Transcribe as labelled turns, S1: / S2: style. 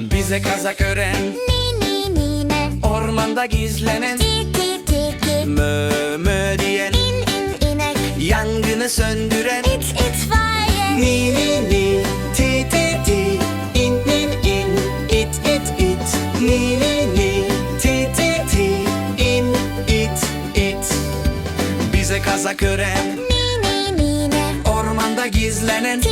S1: Bize kazak ören
S2: Ni ni ni ne?
S1: Ormanda gizlenen
S2: Ti ti ti ti.
S1: Mö mö diyen
S2: İn in inek.
S1: Yangını söndüren.
S2: İt itfaiye
S1: Ni ni ni Ti ti ti. İn in in İt it it. Ni ni ni Ti ti ti. İn it it. Bize kazak ören
S2: Ni